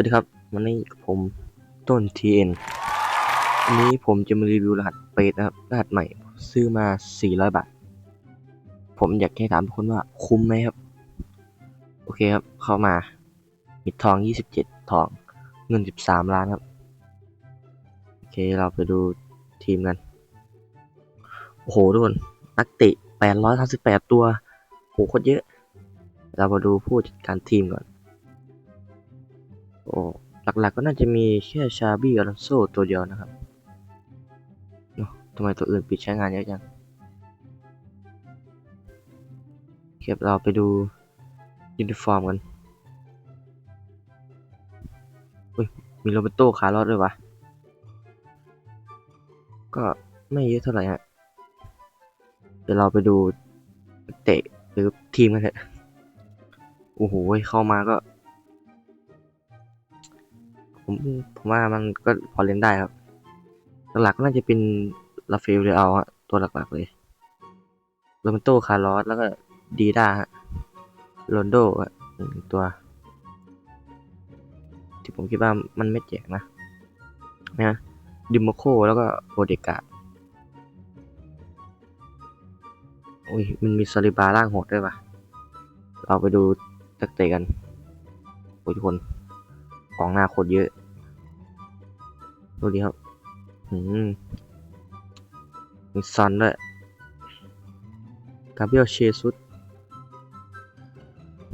วัสดีครับวันนี้ผมต้น TN วันนี้ผมจะมารีวิวรหัสเปรตนะครับ รหัสใหม่ซื้อมา 400 บาท ผมอยากให้ถามทุกคนว่าคุ้มไหมครับ โอเคครับ เข้ามามีทอง 27 ทอง เงิน 13 ล้านครับ โอเคเราไปดูทีมกัน โอ้โหทุกคนนักเตะ838 ตัวโหโคตรเยอะ เรามาดูผู้จัดการทีมก่อน โอ้หลักๆก็น่าจะมีแค่ชาบี้อลอนโซตัวเดียวนะครับเนอะทำไมตัวอื่นปิดใช้งานเยอะจังเก็บเราไปดูยูนิฟอร์มกันอุ้ยมีโรเบโต้คาร์ลอสด้วยวะ ก็ไม่เยอะเท่าไหร่ฮะ เดี๋ยวเราไปดูเตะหรือทีมกันเถอะ โอ้โห เข้ามาก็ ผมผมว่ามันก็พอเล่นได้ครับ หลักๆก็น่าจะเป็นลาเฟลเรอัลฮะตัวหลักๆเลยโรเบนโตคาร์ลอสแล้วก็ดีด้าฮะโรนโดฮะตัว ที่ผมคิดว่ามันไม่แจกนะนะดิมโมโคแล้วก็โอเดกาอุ้ยมันมีซาลิบาร่างโหดด้วยปะเราไปดูตักเตะกันโอ้ยทุกคนกองหน้าโคตรเยอะ ดูดิครับ อืมมีซันด้วยกาเบรียลเชซุส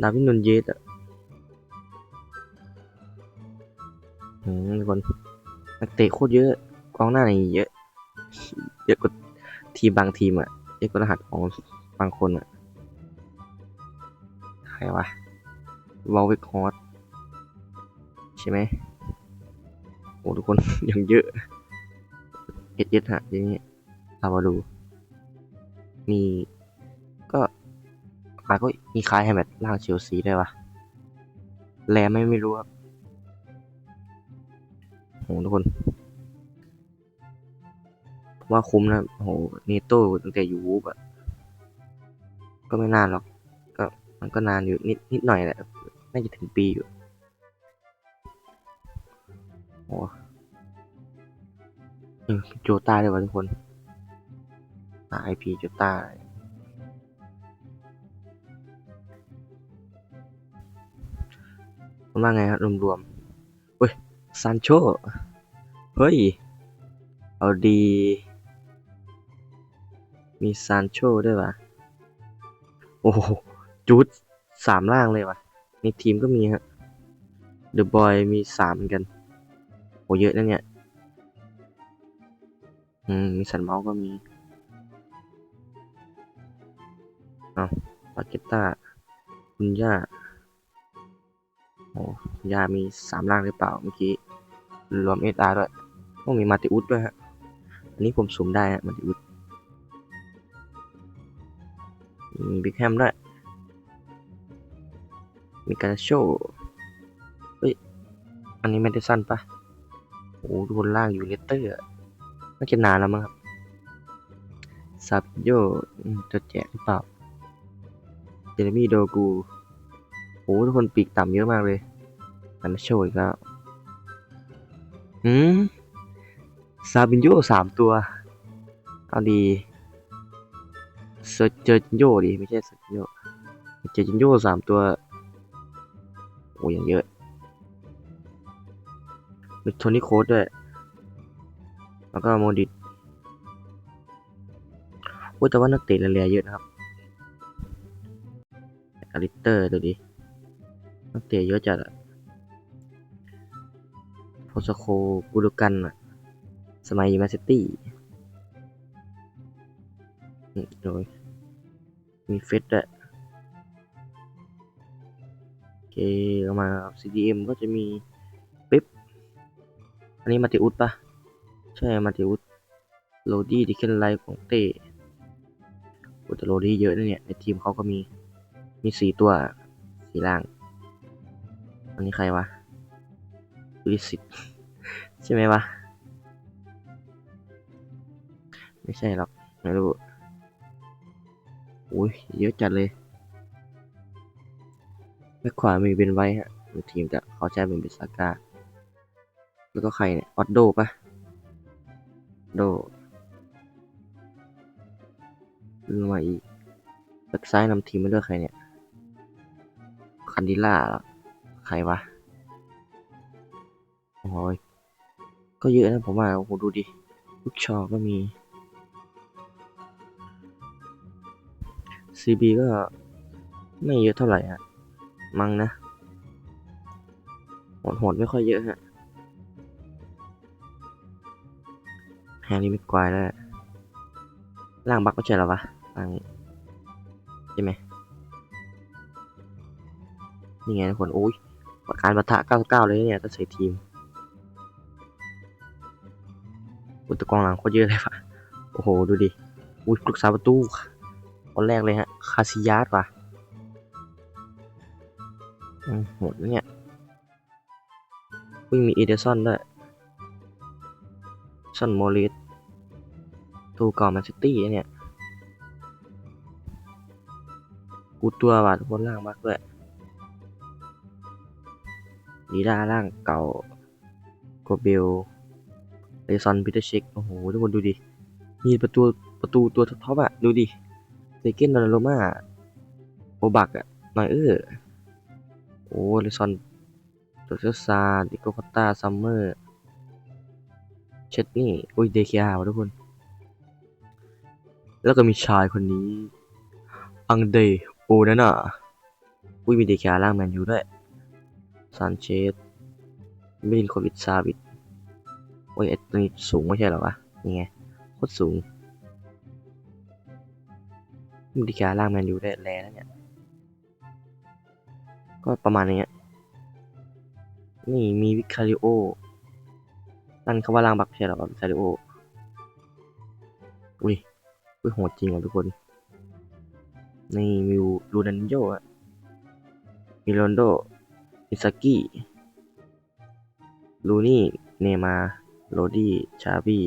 ดาวินนุนเยสอะ อืมทุกคนนักเตะโคตรเยอะ กองหน้านี่เยอะ เยอะกว่าทีมบางทีมอะ เยอะกว่ารหัสของบางคนอะ ใครวะวอลเวกฮอสใช่ไหม ทุกคน ยังเยอะเอ็ดเอ็ดฮะทีนี้เรามาดู มีก็มาก็มีคล้ายให้แบบร่างเชลซีได้วยวะแลไม่ไม่รู้ครับโหทุกคนผมว่าคุ้มนะโหเนโต้ตั้งแต่อยู่วูฟอะก็ไม่นานหรอก ก็มันก็นานอยู่นิดนิดหน่อยแหละ น่าจะถึงปีอยู่โอ้ โจต้าด้วยวะทุกคนไอพีโจต้ามันว่าไงครับรวมๆเฮ้ยซานโช เฮ้ย เอาดี มีซานโชด้วยวะโอ้โหจูดสามล่างเลยวะในทีมก็มีฮะเดอะบอยมีสามกัน โห เยอะนะเนี่ย อืมมีสันเมาส์ก็มีเอาปาเกตต้าคุณย่าโอ้คุณย่ามีสามร่างหรือเปล่าเมื่อกี้ รวมเอสอาร์ด้วยต้องมีมาติอุสด้วยฮะ อันนี้ผมสุ่มได้ฮะมาติอุสมีบิ๊กแฮมด้วย มีการโชเฮ้ย อันนี้ไม่ได้สั้นปะโอ้โหบนล่างอยู่เลสเตอร์อะ น่าจะนานแล้วมั้งครับ ซับโยจะแจกหรือเปล่า เจเรมี่โดกูโอ้ทุกคนปีกต่ำเยอะมากเลยมันมาโชว์อีกแล้ว อืม ซาบินโยสามตัว เอาดีเซอเจอจินโยดีไม่ใช่เซอร์จินโยเจอจินโยสามตัว โอ้ย่างเยอะมีโทนี่โค้ดด้วย แล้วก็โมดิตโอ้ยแต่ว่านักเตะเรียเยอะนะครับอาริเตอร์ดูดินักเตะเยอะจัดอะโพสโคกูดูกันอะสมัยยูมาซิตี้โดยมีเฟสด้วยโอเคเอามา CDM ก็จะมีปิ๊บ อันนี้มาติอุสปะ ใช่มาติอุสโรดี้ดิเคนไลของเต้อ้แต่โรดี้เยอะนะเนี่ย ในทีมเขาก็มี มีสี่ตัวสีล่าง อันนี้ใครวะลิสิตใช่ไหมวะ ไม่ใช่หรอก ไม่รู้อุ้ยเยอะจัดเลยแบ็คขวามีเป็นไว้ฮะทีมแต่เขาใช้เป็นเบสซาก้าแล้วก็ใครเนี่ย ออดโดปะ โดลืมาอีกแบ็กซ้ายนำทีมไมาด้วยใครเนี่ย คันดิล่าใครวะ โอ้ย ก็เยอะนะผมว่า โอ้โห ดูดิ ลูกชอก็มี CB ก็ไม่เยอะเท่าไหร่ฮะ มังนะ โหดๆไม่ค่อยเยอะฮะ แฮร์รี่ไม่กวายแล้วล่างบักไม่ใช่หรอวะล่างนี้ใช่ไหมนี่ไงทุกคนโอ้ยการปะทะ99 เลยเนี่ยถ้าใส่ทีมอุตะกองหลังโคตรเยอะเลยว่ะโอ้โห ดูดิ อุ้ยปรึกษาประตูคนแรกเลยฮะ คาซิยาสว่ะอืมโหดนะเนี่ย อุ้ยมีอีเดซอนด้วย ซอนโมริสตูก่อนแมนซิตี้เนี่ยกูตัวว่ะทุกคนล่างมากด้วยดีด้าล่างเก่าโกเบลเลซอนพีเตอร์เช็คโอ้โหทุกคนดูดิ มีประตูประตูตัวท็อปอะดูดิเซเกนดอนโรมาโอบักอะหน่อยเออโอ้เลซอนตัวเซซาดิโกคอตตาซัมเมอร์ เชดนี่อุ้ยเดคิอาวะทุกคน แล้วก็มีชายคนนี้ อังเดโอนาน่าอุ้ยมีเดคิอาล่างแมนยูด้วยซานเชสมินโควิดซาวิดโอ้ยไอตัวนี้สูงไม่ใช่หรอวะนี่ไงโคตรสูงมิดิกาล่างแมนยูได้แลแล้วเนี่ยก็ประมาณนี้นี่มีวิคาริโอ นั่นเขาว่าล่างบักใช่หรอวิคาริโอ อุ้ยอุ้ยโหดจริงว่ะทุกคน นี่มิวลูนันโยอะมิโรนโดอิซากิลูนี่ เนมา โรดี้ ชาบี้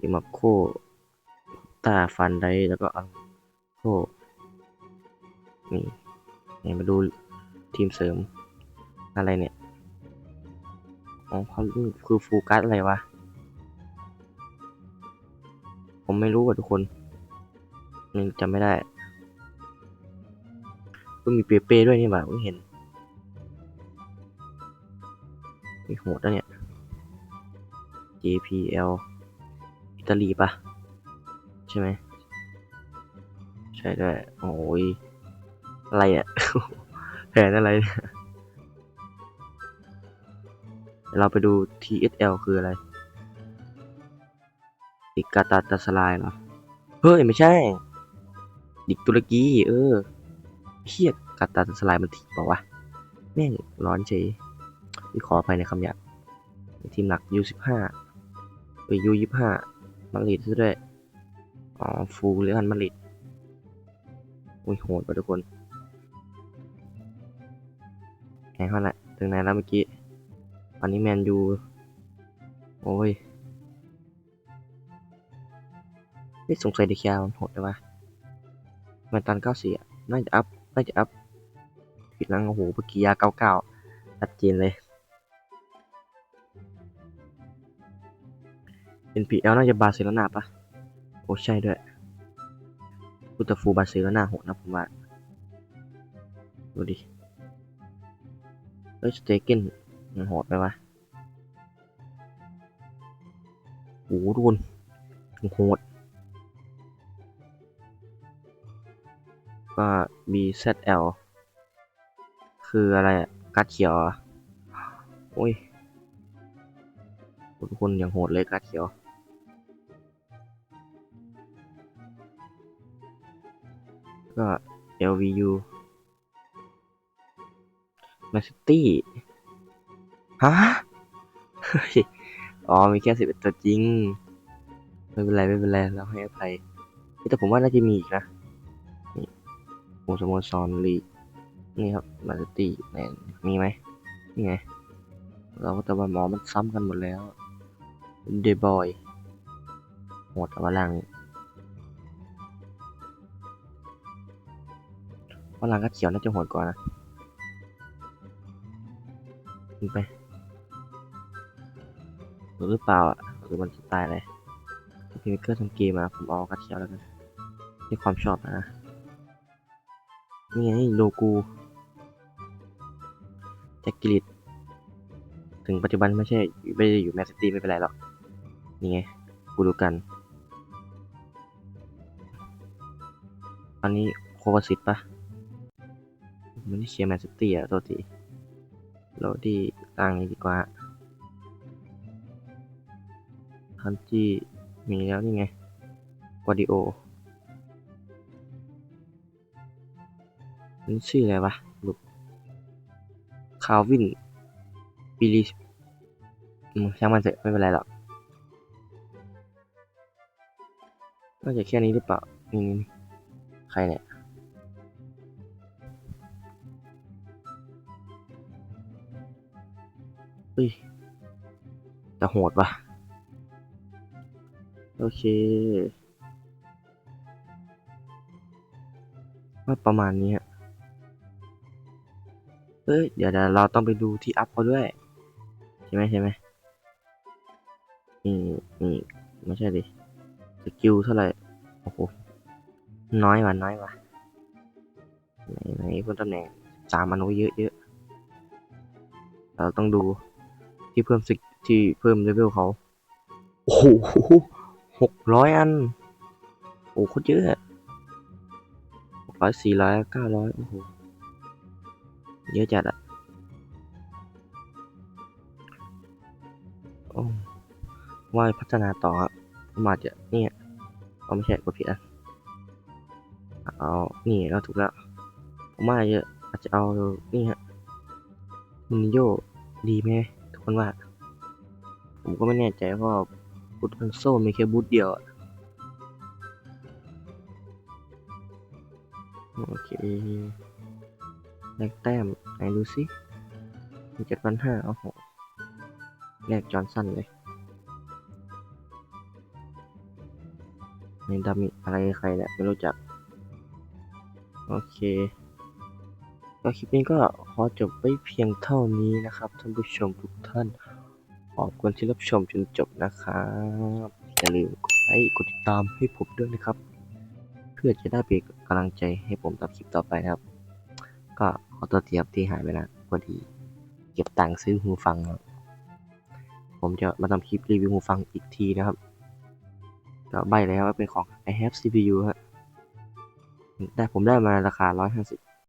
ดิมาโคตาฟันไดแล้วก็อังโคนี่นี่มาดูทีมเสริมอะไรเนี่ย อ๋อเขาคือฟูกัสอะไรวะ ผมไม่รู้ว่ะทุกคนนี่จำไม่ได้ ก็มีเปเป้ด้วยนี่หว่าไม่เห็นมีโหดแล้วเนี่ย JPL อิตาลีปะใช่ไหม ใช่ด้วย โอ้ย อะไรอะ่ะ แผนอะไรเนี่ย เราไปดู TSL คืออะไรดิกาตาตาสลายเหรอ เฮ้ย ไม่ใช่ ดิกตุรกี เออเฮียกาตาตาสลายมันถีบเปล่าวะ แม่งร้อนเฉยวิขออภัยในคำหยาบทีมหลัก U15 ไป U25 มาริดซะด้วย อ๋อ ฟูเรอัลมาริดโอ้ยโหดไปทุกคนแข่งเท่าไหร่ถึงไหนแล้วเมื่อกี้ อนนี้แมนยู โอ้ยไม่สงสัยเดียร์มันโหดเลยวะแมนตัน94อ่น่าจะอัพ น่าจะอัพ ผิดแล้วโอ้โหเมื่อกี้ยา99ชัดเจนเลย NPL น่าจะบาร์เซโลนาปะโอ้ใช่ด้วยกูแต่ฟูบาร์เซโลนาโหดนะผมว่า ดูดิเฮ้ยสเตเกน มันโหดไปวะโอ้โหทุกคนโหด ก็ BZL คืออะไรอะการ์ดเขียวอะโอ้ยทุกคนยังโหดเลยการ์ดเขียวก็ LVU Man City ฮะเฮ้ยอ๋อมีแค่สิบเอ็ดตัวจริง ไม่เป็นไรไม่เป็นไรเราให้อภัยแต่ผมว่าน่าจะมีอีกนะนี่วงสโมสรลีนี่ครับ Man City แมนมีไหมนี่ไง เราก็แต่ว่าหมอมันซ้ำกันหมดแล้วเดบอยโหดแต่ว่าล่างว่าล่างก็เขียวน่าจะโหดกว่านะไป หรือเปล่าอะหรือมันจะตายเลยถ้าพิมพ์เกอร์ทำเกมมาผมเอากระเทียมแล้วกันที่ความชอบนะนี่ไงโลกูแจ็คกิลิตถึงปัจจุบันไม่ใช่ไม่ได้อยู่แมนซิตี้ไม่เป็นไรหรอก นี่ไงกูดูกันตอนนี้โควาซิตปะมันที่เชียร์แมนซิตี้อะตัวทีเราดีร่างนี้ดีกว่า คันที่มีแล้วนี่ไงกวาดิโอมันชื่ออะไรวะลูกคาวินบิลิสช่างมันเถอะไม่เป็นไรหรอกน่าจะแค่นี้หรือเปล่า นี่นี่ใครเนี่ยเฮ้ยแต่โหดว่ะ โอเคว่าประมาณนี้ฮะเอ้ย เดี๋ยวเราต้องไปดูที่อัพเขาด้วย ใช่ไหมใช่ไหมนี่นี่ไม่ใช่ดิ สกิลเท่าไหร่ โอ้โห น้อยว่ะน้อยว่ะไหนไหนคนตำแหน่งสามอนุเยอะเยอะเราต้องดูที่เพิ่มสกที่เพิ่มเลเวลเขา โอ้โห หกร้อยอัน โอ้โหโคตรเยอะหกร้อยสี่ร้อยเก้าร้อยโอ้โห เยอะจัดอะโอ้ว่าพัฒนาต่อครับมาจะเนี่ยเอาไม่ใช่กดผิดอะเอานี่เราถูกแล้วผมว่าจะอาจจะเอานี่ฮะมินิโยดีไหมทุกคนว่า ผมก็ไม่แน่ใจเพราะว่า บูทคอนโซลมีแค่บูทเดียวอะโอเคแลกแต้มไหนดูสิมีเจ็ดพันห้าโอ้โหแลกจอนสั้นเลยในดามิอะไรใครเนี่ยไม่รู้จัก โอเคก็คลิปนี้ก็ขอจบไปเพียงเท่านี้นะครับท่านผู้ชมทุกท่าน อบคุณที่รับชมจนจบนะครับ อย่าลืมกดไลค์กดติดตามให้ผมด้วยนะครับ เพื่อจะได้เป็นกำลังใจให้ผมทำคลิปต่อไปนะครับ ก็ขอตัวเตรียมที่หายไปนะพอดี เก็บตังค์ซื้อหูฟังครับ ผมจะมาทำคลิปรีวิวหูฟังอีกทีนะครับก็ใบแล้วว่าเป็นของ i have CPU ฮะได้ผมได้มาราคา 150